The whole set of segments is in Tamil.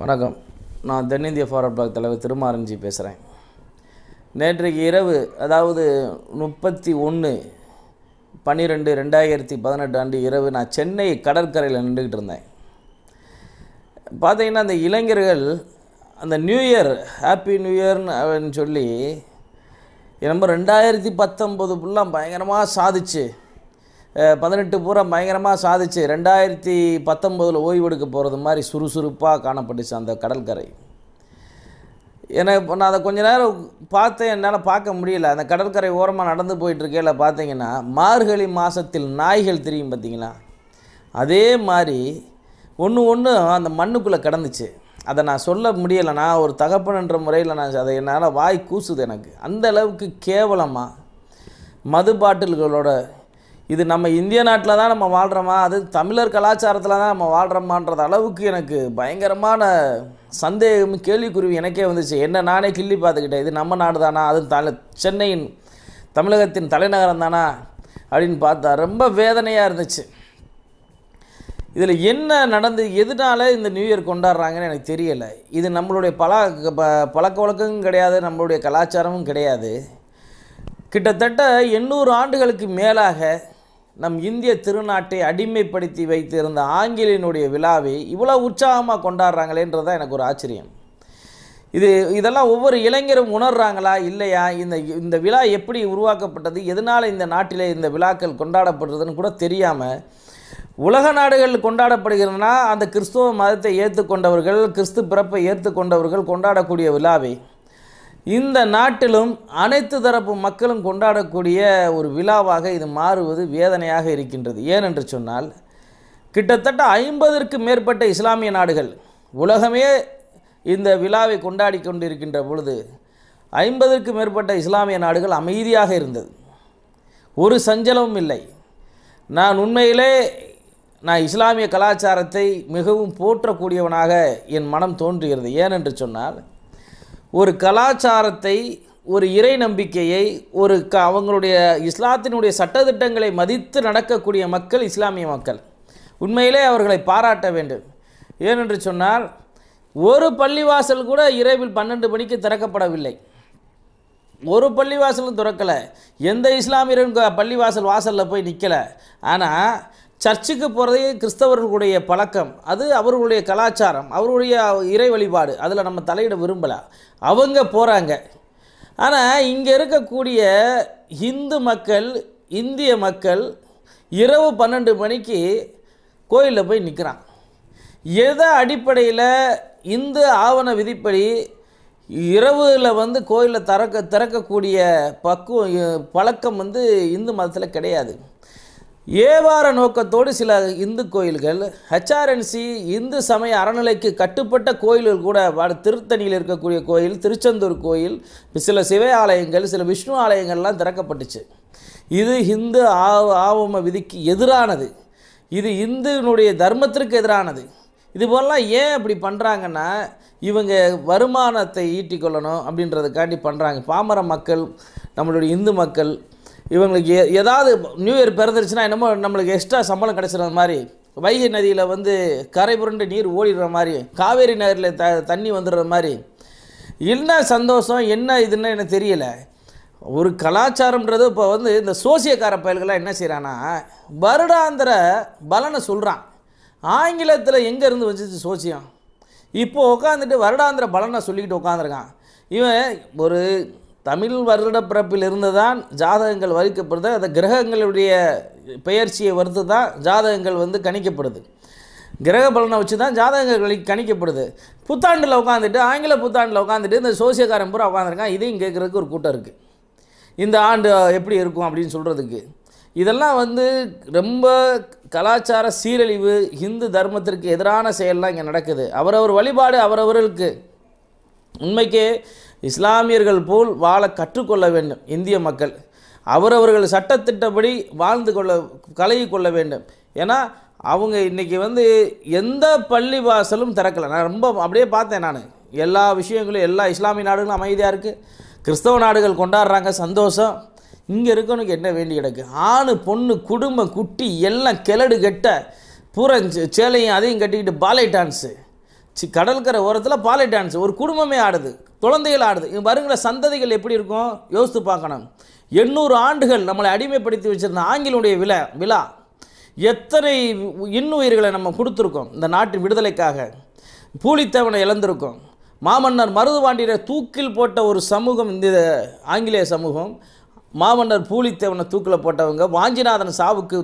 வணக்கம். நான் தென்னிந்திய ஃபாரட் பிளாக் தலைவர் திருமாரஞ்சி பேசுகிறேன் நேற்றைக்கு இரவு அதாவது முப்பத்தி ஒன்று பன்னிரெண்டு ரெண்டாயிரத்தி பதினெட்டு ஆண்டு இரவு நான் சென்னை கடற்கரையில் நின்றுக்கிட்டு இருந்தேன். பார்த்தீங்கன்னா அந்த இளைஞர்கள் அந்த நியூ இயர் ஹாப்பி நியூ இயர்னு சொல்லி நம்ம ரெண்டாயிரத்தி பத்தொம்பது ஃபுல்லாக பயங்கரமாக சாதிச்சு பதினெட்டு பூரா பயங்கரமாக சாதிச்சு ரெண்டாயிரத்தி பத்தொம்போதில் ஓய்வெடுக்க போகிறது மாதிரி சுறுசுறுப்பாக காணப்பட்டுச்சு அந்த கடற்கரை. எனக்கு இப்போ நான் அதை கொஞ்ச நேரம் பார்த்தேன் என்னால் பார்க்க முடியல. அந்த கடற்கரை ஓரமாக நடந்து போயிட்டுருக்கையில் பார்த்தீங்கன்னா மார்கழி மாதத்தில் நாய்கள் தெரியும் பார்த்தீங்களா? அதே மாதிரி ஒன்று ஒன்று அந்த மண்ணுக்குள்ளே கிடந்துச்சு. அதை நான் சொல்ல முடியலை. நான் ஒரு தகப்பன்ன்ற முறையில் நான் அதை என்னால் வாய் கூசுது எனக்கு. அந்த அளவுக்கு கேவலமாக மது பாட்டில்களோட இது நம்ம இந்திய நாட்டில் தான் நம்ம வாழ்கிறோமா அது தமிழர் கலாச்சாரத்தில் தான் நம்ம வாழ்கிறோமான்றது அளவுக்கு எனக்கு பயங்கரமான சந்தேகம் கேள்விக்குருவி எனக்கே வந்துச்சு. என்ன நானே கிள்ளி பார்த்துக்கிட்டேன். இது நம்ம நாடு தானா? அது தலை சென்னையின் தமிழகத்தின் தலைநகரம் தானா? அப்படின்னு பார்த்தா ரொம்ப வேதனையாக இருந்துச்சு. இதில் என்ன நடந்து எதனால இந்த நியூ இயர் கொண்டாடுறாங்கன்னு எனக்கு தெரியலை. இது நம்மளுடைய பல ப- பழக்க வழக்கமும் கிடையாது நம்மளுடைய கலாச்சாரமும் கிடையாது. கிட்டத்தட்ட எண்ணூறு ஆண்டுகளுக்கு மேலாக நம் இந்திய திருநாட்டை அடிமைப்படுத்தி வைத்திருந்த ஆங்கிலேயனுடைய விழாவை இவ்வளோ உற்சாகமாக கொண்டாடுறாங்களேன்றது தான் எனக்கு ஒரு ஆச்சரியம். இது இதெல்லாம் ஒவ்வொரு இளைஞரும் உணர்றாங்களா இல்லையா? இந்த இந்த விழா எப்படி உருவாக்கப்பட்டது? எதனால் இந்த நாட்டில் இந்த விழாக்கள் கொண்டாடப்படுறதுன்னு கூட தெரியாமல் உலக நாடுகள் கொண்டாடப்படுகிறதுனா அந்த கிறிஸ்துவ மதத்தை ஏற்றுக்கொண்டவர்கள் கிறிஸ்து பிறப்பை ஏற்றுக்கொண்டவர்கள் கொண்டாடக்கூடிய விழாவை. இந்த நாட்டிலும் அனைத்து தரப்பு மக்களும் கொண்டாடக்கூடிய ஒரு விழாவாக இது மாறுவது வேதனையாக இருக்கின்றது. ஏனென்று சொன்னால் கிட்டத்தட்ட ஐம்பதற்கு மேற்பட்ட இஸ்லாமிய நாடுகள் உலகமே இந்த விழாவை கொண்டாடி கொண்டிருக்கின்ற பொழுது ஐம்பதற்கு மேற்பட்ட இஸ்லாமிய நாடுகள் அமைதியாக இருந்தது. ஒரு சஞ்சலமும் இல்லை. நான் உண்மையிலே நான் இஸ்லாமிய கலாச்சாரத்தை மிகவும் போற்றக்கூடியவனாக என் மனம் தோன்றுகிறது. ஏனென்று சொன்னால் ஒரு கலாச்சாரத்தை ஒரு இறை நம்பிக்கையை ஒரு க அவங்களுடைய இஸ்லாத்தினுடைய சட்டதிட்டங்களை மதித்து நடக்கக்கூடிய மக்கள் இஸ்லாமிய மக்கள். உண்மையிலே அவர்களை பாராட்ட வேண்டும். ஏனென்று சொன்னால் ஒரு பள்ளிவாசல் கூட இரவில் பன்னெண்டு மணிக்கு திறக்கப்படவில்லை. ஒரு பள்ளிவாசலும் திறக்கலை. எந்த இஸ்லாமியரும் பள்ளிவாசல் வாசலில் போய் நிற்கலை ஆனால் சர்ச்சுக்கு போகிறதே கிறிஸ்தவர்களுடைய பழக்கம். அது அவர்களுடைய கலாச்சாரம் அவருடைய இறை வழிபாடு. அதில் நம்ம தலையிட விரும்பலை. அவங்க போகிறாங்க ஆனால் இங்கே இருக்கக்கூடிய இந்து மக்கள் இந்திய மக்கள் இரவு பன்னெண்டு மணிக்கு கோயிலில் போய் நிற்கிறான் எதை அடிப்படையில் இந்து ஆவண விதிப்படி இரவில் வந்து கோயிலில் திறக்க திறக்கக்கூடிய பக்குவம் பழக்கம் வந்து இந்து மதத்தில் கிடையாது. ஏவார நோக்கத்தோடு சில இந்து கோயில்கள் ஹெச்ஆர்என்சி இந்து சமய அறநிலைக்கு கட்டுப்பட்ட கோயில்கள் கூட வட- திருத்தணியில் இருக்கக்கூடிய கோயில் திருச்செந்தூர் கோயில் சில சிவ ஆலயங்கள் சில விஷ்ணு ஆலயங்கள்லாம் திறக்கப்பட்டுச்சு. இது இந்து ஆவ ஆவம விதிக்கு எதிரானது. இது இந்துனுடைய தர்மத்திற்கு எதிரானது. இது போலலாம் ஏன் அப்படி பண்ணுறாங்கன்னா இவங்க வருமானத்தை ஈட்டிக்கொள்ளணும் அப்படின்றதுக்காண்டி பண்ணுறாங்க பாமர மக்கள் நம்மளுடைய இந்து மக்கள் இவங்களுக்கு ஏதாவது நியூ இயர் பிறந்துருச்சுன்னா என்னமோ நம்மளுக்கு எக்ஸ்ட்ரா சம்பளம் கிடைச்சிடுற மாதிரி. வைகை நதியில் வந்து கரை புரண்டு நீர் ஓடிடுற மாதிரி காவேரி நகரில் த தண்ணி வந்துடுற மாதிரி. என்ன சந்தோஷம் என்ன இதுன்னு எனக்கு தெரியல. ஒரு கலாச்சாரம்ன்றது இப்போ வந்து இந்த சோசியக்கார பயல்கள்லாம் என்ன செய்கிறான்னா வருடாந்திர பலனை சொல்கிறான் ஆங்கிலத்தில் எங்கேருந்து வந்துச்சு சோசியம்? இப்போது உட்காந்துட்டு வருடாந்திர பலனை சொல்லிக்கிட்டு உட்காந்துருக்கான் இவன் ஒரு தமிழ் வருட பிறப்பில் இருந்து தான் ஜாதகங்கள் வரிக்கப்படுது. அந்த கிரகங்களுடைய பெயர்ச்சியை வறுத்து தான் ஜாதகங்கள் வந்து கணிக்கப்படுது. கிரக பலனை வச்சு தான் ஜாதகங்கள் கணிக்கப்படுது. புத்தாண்டில் உட்காந்துட்டு ஆங்கில புத்தாண்டில் உட்காந்துட்டு இந்த சோசியக்காரன் பூரா உட்காந்துருக்கான் இதையும் கேட்குறதுக்கு ஒரு கூட்டம் இருக்குது இந்த ஆண்டு எப்படி இருக்கும் அப்படின்னு சொல்கிறதுக்கு இதெல்லாம் வந்து ரொம்ப கலாச்சார சீரழிவு இந்து தர்மத்திற்கு எதிரான செயல்லாம் இங்கே நடக்குது. அவரவர் வழிபாடு அவரவர்களுக்கு. உண்மைக்கே இஸ்லாமியர்கள் போல் வாழ கற்றுக்கொள்ள வேண்டும் இந்திய மக்கள். அவரவர்கள் சட்டத்திட்டப்படி வாழ்ந்து கொள்ள கலகி கொள்ள வேண்டும். ஏன்னா அவங்க இன்றைக்கி வந்து எந்த பள்ளி வாசலும் திறக்கலை. நான் ரொம்ப அப்படியே பார்த்தேன் நான். எல்லா விஷயங்களும் எல்லா இஸ்லாமிய நாடுகளும் அமைதியாக இருக்குது கிறிஸ்தவ நாடுகள் கொண்டாடுறாங்க சந்தோஷம். இங்கே இருக்கவனுக்கு என்ன வேண்டி கிடக்கு? ஆணு பொண்ணு குடும்பம் குட்டி எல்லாம் கிளடு கெட்ட பூரா சேலையும் அதையும் கட்டிக்கிட்டு பாலை டான்ஸு. சி கடற்கரை ஓரத்தில் பாலை டான்ஸ் ஒரு குடும்பமே ஆடுது குழந்தைகள் ஆடுது. வருங்கிற சந்ததிகள் எப்படி இருக்கும்? யோசித்து பார்க்கணும். எண்ணூறு ஆண்டுகள் நம்மளை அடிமைப்படுத்தி வச்சிருந்த ஆங்கிலுடைய விழா விழா. எத்தனை இன்னுயிர்களை நம்ம கொடுத்துருக்கோம் இந்த நாட்டின் விடுதலைக்காக? பூலித்தேவனை இழந்திருக்கோம். மாமன்னர் மருதுபாண்டியரை தூக்கில் போட்ட ஒரு சமூகம் இந்த ஆங்கிலேய சமூகம். மாமன்னர் பூலித்தேவனை தூக்கில் போட்டவங்க வாஞ்சிநாதன் சாவுக்கு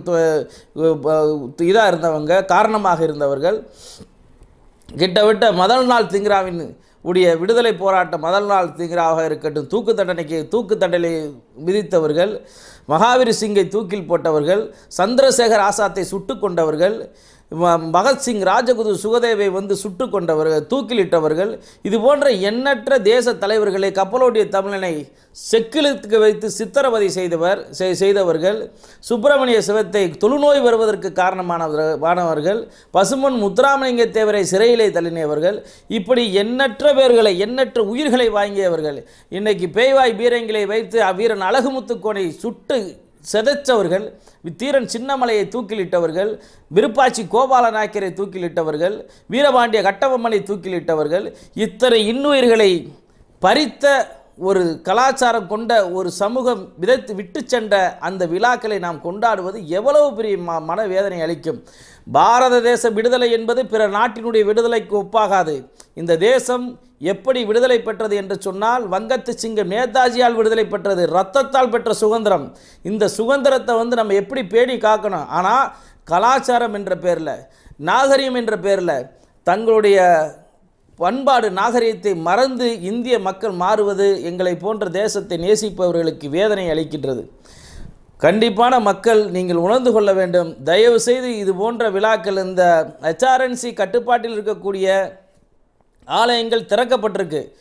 இதாக இருந்தவங்க காரணமாக இருந்தவர்கள். கிட்டவிட்ட முதல் நாள் திங்கிராவின் உடைய விடுதலை போராட்டம் முதல் நாள் திங்கிராவாக இருக்கட்டும். தூக்கு தண்டனைக்கு தூக்கு தண்டனை விதித்தவர்கள் மகாவீர் சிங்கை தூக்கில் போட்டவர்கள் சந்திரசேகர் ஆசாத்தை சுட்டு கொண்டவர்கள் பகத்சிங் ராஜகுரு சுகதேவை வந்து சுட்டு கொண்டவர்கள் தூக்கிலிட்டவர்கள் இது போன்ற எண்ணற்ற தேச தலைவர்களை கப்பலோட்டிய தமிழனை செக்கிலுக்கு வைத்து சித்திரவதை செய்தவர் செய்- செய்தவர்கள் சுப்பிரமணிய சிவத்தை தொழுநோய் வருவதற்கு காரணமானவர்கள் பசுமன் முத்துராமலிங்க தேவரை சிறையிலே தள்ளினவர்கள் இப்படி எண்ணற்ற பேர்களை எண்ணற்ற உயிர்களை வாங்கியவர்கள் இன்னைக்கு பேய்வாய் பீரங்கிலை வைத்து அவ்வீரன் அழகுமுத்துக்கோனை சுட்டு செதைச்சவர்கள் தீரன் சின்னமலையை தூக்கிலிட்டவர்கள் விருப்பாச்சி கோபால நாயக்கரை தூக்கிலிட்டவர்கள் வீரபாண்டிய கட்டபொம்மனை தூக்கிலிட்டவர்கள் இத்தனை இன்னுயிர்களை பறித்த ஒரு கலாச்சாரம் கொண்ட ஒரு சமூகம் விதைத்து விட்டு சென்ற அந்த விழாக்களை நாம் கொண்டாடுவது எவ்வளவு பெரிய ம மனவேதனை அளிக்கும். பாரத தேச விடுதலை என்பது பிற நாட்டினுடைய விடுதலைக்கு ஒப்பாகாது. இந்த தேசம் எப்படி விடுதலை பெற்றது என்று சொன்னால் வங்கத்து சிங்கம் நேதாஜியால் விடுதலை பெற்றது ரத்தத்தால் பெற்ற சுதந்திரம். இந்த சுதந்திரத்தை வந்து நம்ம எப்படி பேணி காக்கணும்? ஆனால் கலாச்சாரம் என்ற பேரில் நாகரிகம் என்ற பேரில் தங்களுடைய பண்பாடு நாகரிகத்தை மறந்து இந்திய மக்கள் மாறுவது எங்களை போன்ற தேசத்தை நேசிப்பவர்களுக்கு வேதனை அளிக்கின்றது. கண்டிப்பான மக்கள் நீங்கள் உணர்ந்து கொள்ள வேண்டும். தயவு செய்து இது போன்ற விழாக்கள் இந்த ஹெச்ஆர்என்சி கட்டுப்பாட்டில் இருக்கக்கூடிய ஆலயங்கள் திறக்கப்பட்டிருக்கு.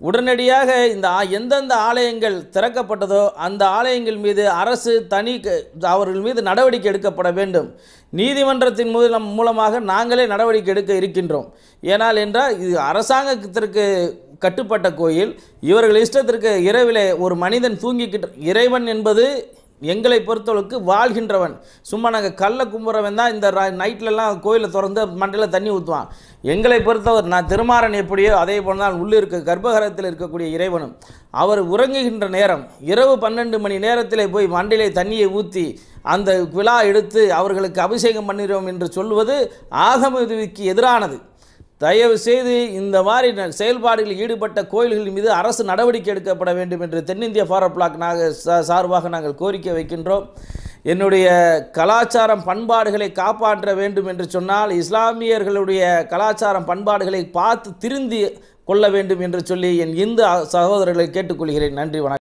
உடனடியாக இந்த எந்தெந்த ஆலயங்கள் திறக்கப்பட்டதோ அந்த ஆலயங்கள் மீது அரசு தனி க- அவர்கள் மீது நடவடிக்கை எடுக்கப்பட வேண்டும். நீதிமன்றத்தின் மூலம் மூலமாக நாங்களே நடவடிக்கை எடுக்க இருக்கின்றோம். ஏனால் என்றால் இது அரசாங்கத்திற்கு கட்டுப்பட்ட கோயில். இவர்கள் இஷ்டத்திற்கு இரவிலே ஒரு மனிதன் தூங்கிக்கிட்டு இறைவன் என்பது எங்களை பொறுத்தளவுக்கு வாழ்கின்றவன். சும்மா நாங்கள் கல்லை கும்புறவன் தான் இந்த நைட்லலாம் கோயிலை திறந்து மண்டையில் தண்ணி ஊற்றுவான் எங்களை பொறுத்தவர் நான் திருமாறன் எப்படியோ அதே போல் தான் உள்ளே இருக்க கர்ப்பகரத்தில் இருக்கக்கூடிய இறைவனும். அவர் உறங்குகின்ற நேரம் இரவு பன்னெண்டு மணி நேரத்திலே போய் மண்டையிலே தண்ணியை ஊற்றி அந்த விழா எடுத்து அவர்களுக்கு அபிஷேகம் பண்ணிடுவோம் என்று சொல்வது ஆகம விதிக்கு எதிரானது. தயவு செய்து இந்த மாதிரி செயல்பாடுகளில் ஈடுபட்ட கோயில்கள் மீது அரசு நடவடிக்கை எடுக்கப்பட வேண்டும் என்று தென்னிந்திய ஃபாரட் பிளாக் நாங்கள் சார்பாக நாங்கள் கோரிக்கை வைக்கின்றோம். என்னுடைய கலாச்சாரம் பண்பாடுகளை காப்பாற்ற வேண்டும் என்று சொன்னால் இஸ்லாமியர்களுடைய கலாச்சாரம் பண்பாடுகளை பார்த்து திருந்தி கொள்ள வேண்டும் என்று சொல்லி என் இந்து சகோதரர்களை கேட்டுக்கொள்கிறேன். நன்றி வணக்கம்.